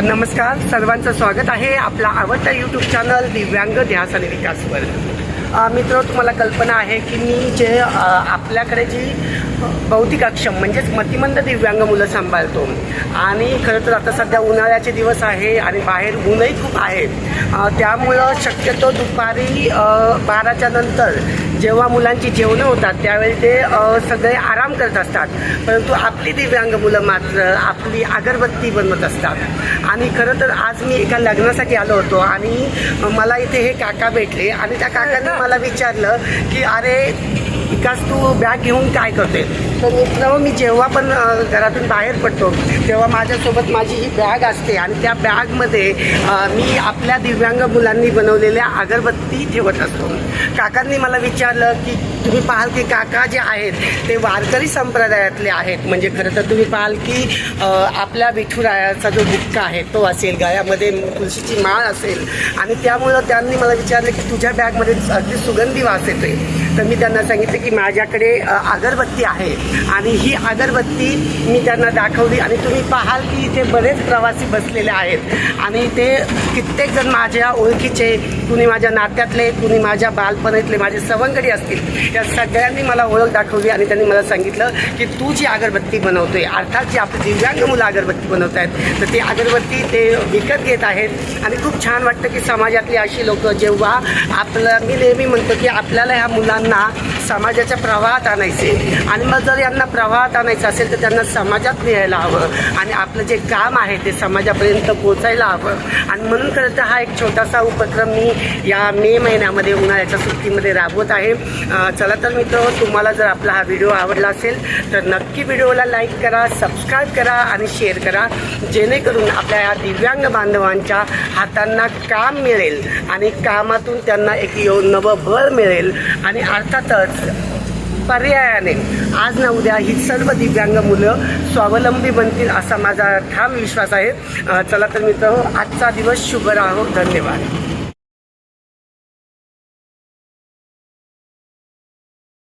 नमस्कार. सर्वांचं स्वागत आहे आपला आवडता यूट्यूब चॅनल दिव्यांग ध्यास आणि विकासवर. मित्र तुम्हाला कल्पना आहे की मी जे आपल्याकडे जी बौद्धिक अक्षम म्हणजेच मतिमंद दिव्यांग मुलं सांभाळतो. आणि खरं तर आता सध्या उन्हाळ्याचे दिवस आहे आणि बाहेर ऊनही खूप आहे त्यामुळं शक्यतो दुपारी बाराच्या नंतर जेव्हा मुलांची जेवणं होतात त्यावेळी ते सगळे आराम करत असतात. परंतु आपली दिव्यांग मुलं मात्र आपली अगरबत्ती बनवत असतात. आणि खरं तर आज मी एका लग्नासाठी आलो होतो आणि मला इथे हे काका भेटले आणि त्या काकांनी मला विचारलं की अरे विकास तू बॅग घेऊन काय करते? तर मित्र मी जेव्हा पण घरातून बाहेर पडतो तेव्हा माझ्यासोबत माझी ही बॅग असते आणि त्या बॅगमध्ये मी आपल्या दिव्यांग मुलांनी बनवलेल्या अगरबत्ती ठेवत असतो. काकांनी मला विचारलं की तुम्ही पाहाल की काका जे आहेत ते वारकरी संप्रदायातले आहेत. म्हणजे खरं तर तुम्ही पाहाल की आपल्या विठुरायाचा जो गुटका आहे तो असेल गळ्यामध्ये तुळशीची माळ असेल. आणि त्यामुळं त्यांनी मला विचारलं की तुझ्या बॅगमध्ये अगदी सुगंधी वास येतोय. तर मी त्यांना सांगितलं की माझ्याकडे अगरबत्ती आहे. आणि ही अगरबत्ती मी त्यांना दाखवली आणि तुम्ही पाहाल की इथे बरेच प्रवासी बसलेले आहेत. आणि ते कित्येक जण माझ्या ओळखीचे कुणी माझ्या नात्यातले कुणी माझ्या बालपणीतले माझे सवंगडी असतील. त्या सगळ्यांनी मला ओळख दाखवली आणि त्यांनी मला सांगितलं की तू जी अगरबत्ती बनवतोय अर्थात जी आपली दिव्यांग मुलं अगरबत्ती बनवत आहेत तर ती अगरबत्ती ते विकत घेत आहेत. आणि खूप छान वाटतं की समाजातली अशी लोक जेव्हा आपलं मी नेहमी म्हणतो की आपल्याला ह्या मुलांना 你拿。समाजाच्या प्रवाहात आणायचे. आणि मग जर यांना प्रवाहात आणायचं असेल तर त्यांना समाजात न्यायला हवं. आणि आपलं जे काम आहे ते समाजापर्यंत पोचायला हवं. आणि म्हणून खरं तर हा एक छोटासा उपक्रम मी या मे महिन्यामध्ये उन्हाळ्याच्या सुट्टीमध्ये राबवत आहे. चला तर मित्र तुम्हाला जर आपला हा व्हिडिओ आवडला असेल तर नक्की व्हिडिओला लाईक करा सबस्क्राईब करा आणि शेअर करा. जेणेकरून आपल्या या दिव्यांग बांधवांच्या हातांना काम मिळेल आणि कामातून त्यांना एक नवं बळ मिळेल. आणि अर्थातच पर्यायाने. आज ना उद्या ही सर्व दिव्यांग मुलं स्वावलंबी बनतील असा माझा ठाम विश्वास आहे. चला तर मित्र आजचा दिवस शुभ राहो. धन्यवाद.